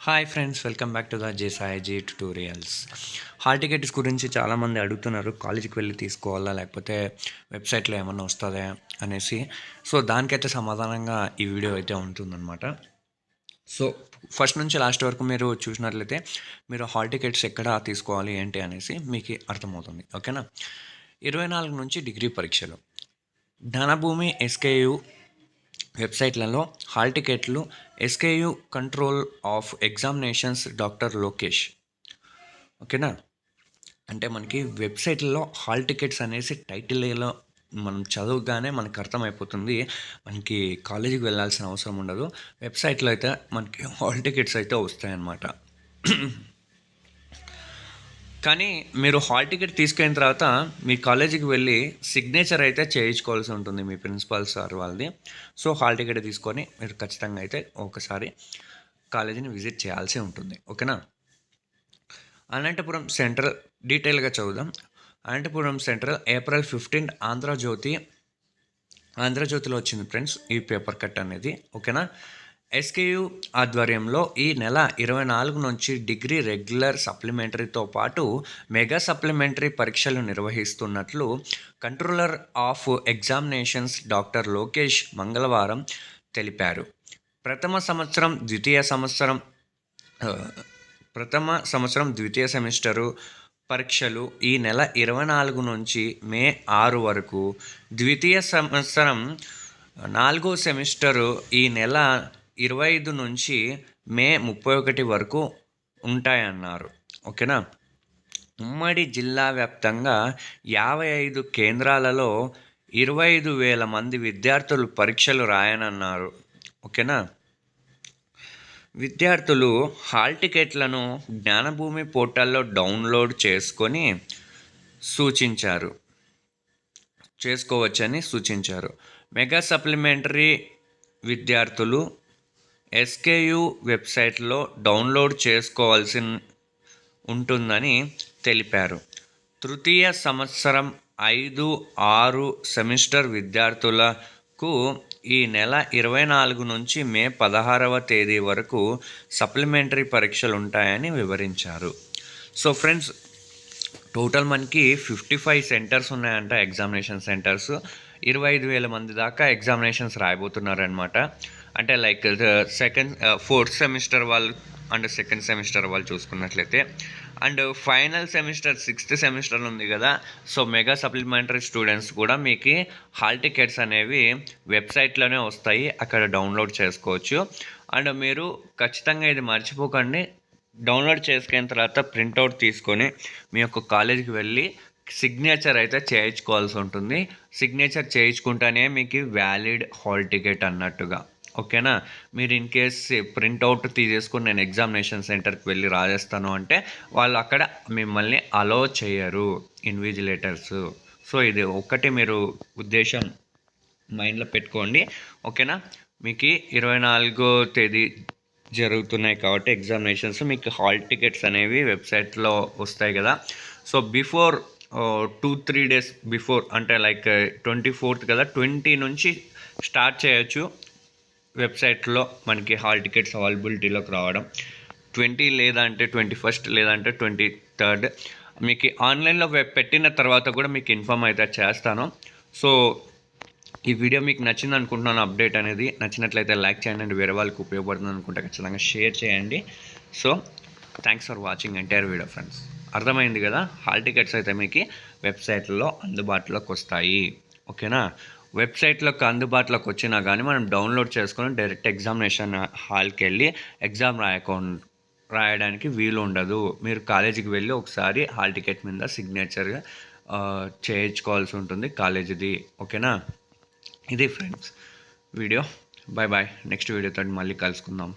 Hi friends welcome back to the జేసాయిజీ tutorials hall tickets గురించి చాలామంది అడుగుతున్నారు కాలేజీకి వెళ్ళి తీసుకోవాలా లేకపోతే వెబ్సైట్లో ఏమన్నా వస్తుందా అనేసి. సో దానికైతే సమాధానంగా ఈ వీడియో అయితే ఉంటుందన్నమాట. సో ఫస్ట్ నుంచి లాస్ట్ వరకు మీరు చూసినట్లయితే మీరు హాల్ టికెట్స్ ఎక్కడ తీసుకోవాలి ఏంటి అనేసి మీకు అర్థమవుతుంది ఓకేనా? ఇరవై నాలుగు నుంచి డిగ్రీ పరీక్షలు. ధనభూమి ఎస్కేయు వెబ్సైట్లలో హాల్ టికెట్లు SKU control of examinations doctor Lokesh. ఓకేనా? అంటే మనకి వెబ్సైట్లలో హాల్ టికెట్స్ అనేసి టైటిల్లో మనం చదువుగానే మనకు అర్థమైపోతుంది. మనకి కాలేజీకి వెళ్ళాల్సిన అవసరం ఉండదు. వెబ్సైట్లో అయితే మనకి హాల్ టికెట్స్ అయితే వస్తాయన్నమాట. కానీ మీరు హాల్ టికెట్ తీసుకున్న తర్వాత మీ కాలేజీకి వెళ్ళి సిగ్నేచర్ అయితే చేయించుకోవాల్సి ఉంటుంది మీ ప్రిన్సిపాల్ సార్ వాళ్ళది. సో హాల్ టికెట్ తీసుకొని మీరు ఖచ్చితంగా అయితే ఒకసారి కాలేజీని విజిట్ చేయాల్సి ఉంటుంది. ఓకేనా? అనంతపురం సెంట్రల్ డీటెయిల్గా చదువుదాం. Anantapuram central April fifteenth Andhra Jyothi. ఆంధ్రజ్యోతిలో వచ్చింది ఫ్రెండ్స్ ఈ పేపర్ కట్ అనేది. ఓకేనా? ఎస్కేయు ఆధ్వర్యంలో ఈ నెల ఇరవై నాలుగు నుంచి డిగ్రీ రెగ్యులర్ సప్లిమెంటరీతో పాటు మెగా సప్లిమెంటరీ పరీక్షలు నిర్వహిస్తున్నట్లు controller of examinations doctor Lokesh మంగళవారం తెలిపారు. ప్రథమ సంవత్సరం ద్వితీయ సంవత్సరం ప్రథమ సంవత్సరం ద్వితీయ సెమిస్టరు పరీక్షలు ఈ నెల ఇరవై నాలుగు నుంచి మే ఆరు వరకు. ద్వితీయ సంవత్సరం నాలుగో సెమిస్టరు ఈ నెల ఇరవై ఐదు నుంచి మే ముప్పై ఒకటి వరకు ఉంటాయన్నారు. ఓకేనా? ఉమ్మడి జిల్లా వ్యాప్తంగా యాభై ఐదు కేంద్రాలలో ఇరవై ఐదు వేల మంది విద్యార్థులు పరీక్షలు రాయనన్నారు. ఓకేనా? విద్యార్థులు హాల్ టికెట్లను జ్ఞానభూమి పోర్టల్లో డౌన్లోడ్ చేసుకొని సూచించారు. చేసుకోవచ్చని సూచించారు. మెగా సప్లిమెంటరీ విద్యార్థులు ఎస్కేయు వెబ్సైట్లో డౌన్లోడ్ చేసుకోవాల్సి ఉంటుందని తెలిపారు. తృతీయ సంవత్సరం ఐదు ఆరు సెమిస్టర్ విద్యార్థులకు ఈ నెల ఇరవై నాలుగు నుంచి మే పదహారవ తేదీ వరకు సప్లిమెంటరీ పరీక్షలు ఉంటాయని వివరించారు. సో ఫ్రెండ్స్ టోటల్ మనకి ఫిఫ్టీ ఫైవ్ సెంటర్స్ ఉన్నాయంట ఎగ్జామినేషన్ సెంటర్స్. ఇరవై ఐదు వేల మంది దాకా ఎగ్జామినేషన్స్ రాయబోతున్నారనమాట అంటే లైక్ సెకండ్ ఫోర్త్ సెమిస్టర్ వాళ్ళు అండ్ సెకండ్ సెమిస్టర్ వాళ్ళు చూసుకున్నట్లయితే. And final semester sixth semester ఉంది కదా. సో మెగా సప్లిమెంటరీ స్టూడెంట్స్ కూడా మీకు హాల్ టికెట్స్ అనేవి వెబ్సైట్లోనే వస్తాయి. అక్కడ డౌన్లోడ్ చేసుకోవచ్చు. అండ్ మీరు ఖచ్చితంగా ఇది మర్చిపోకండి. డౌన్లోడ్ చేసుకున్న తర్వాత ప్రింట్అవుట్ తీసుకొని మీ యొక్క కాలేజీకి వెళ్ళి సిగ్నేచర్ అయితే చేయించుకోవాల్సి ఉంటుంది. సిగ్నేచర్ చేయించుకుంటేనే మీకు వ్యాలిడ్ హాల్ టికెట్ అన్నట్టుగా. ఓకేనా? మీరు ఇన్ కేస్ ప్రింట్అవుట్ తీసేసుకుని నేను ఎగ్జామినేషన్ సెంటర్కి వెళ్ళి రాజేస్తాను అంటే వాళ్ళు అక్కడ మిమ్మల్ని అలో చేయరు ఇన్విజిలేటర్స్. సో ఇది ఒక్కటి మీరు ఉద్దేశం మైండ్లో పెట్టుకోండి. ఓకేనా? మీకు ఇరవై నాలుగో తేదీ జరుగుతున్నాయి కాబట్టి ఎగ్జామినేషన్స్. మీకు హాల్ టికెట్స్ అనేవి వెబ్సైట్లో వస్తాయి కదా. So before two three days before అంటే లైక్ ట్వంటీ ఫోర్త్ కదా ట్వంటీ నుంచి స్టార్ట్ చేయొచ్చు. వెబ్సైట్లో మనకి హాల్ టికెట్స్ అవైలబిలిటీలోకి రావడం ట్వంటీ లేదంటే ట్వంటీ ఫస్ట్ లేదంటే ట్వంటీ థర్డ్ మీకు ఆన్లైన్లో వెబ్ పెట్టిన తర్వాత కూడా మీకు ఇన్ఫామ్ అయితే చేస్తాను. సో ఈ వీడియో మీకు నచ్చింది అనుకుంటున్నాను అప్డేట్ అనేది నచ్చినట్లయితే లైక్ చేయండి అండ్ వేరే వాళ్ళకి ఉపయోగపడుతుంది అనుకుంటే ఖచ్చితంగా షేర్ చేయండి. So thanks for watching entire video friends. అర్థమైంది కదా? హాల్ టికెట్స్ అయితే మీకు వెబ్సైట్లో అందుబాటులోకి వస్తాయి. ఓకేనా? వెబ్సైట్లోకి అందుబాటులోకి వచ్చినా కానీ మనం డౌన్లోడ్ చేసుకొని డైరెక్ట్ ఎగ్జామినేషన్ హాల్కి వెళ్ళి ఎగ్జామ్ రాయకుండా రాయడానికి వీలు ఉండదు. మీరు కాలేజీకి వెళ్ళి ఒకసారి హాల్ టికెట్ మీద సిగ్నేచర్గా చేయించుకోవాల్సి ఉంటుంది కాలేజీది. ఓకేనా? ఇది friends video. Bye bye next వీడియోతో మళ్ళీ కలుసుకుందాం.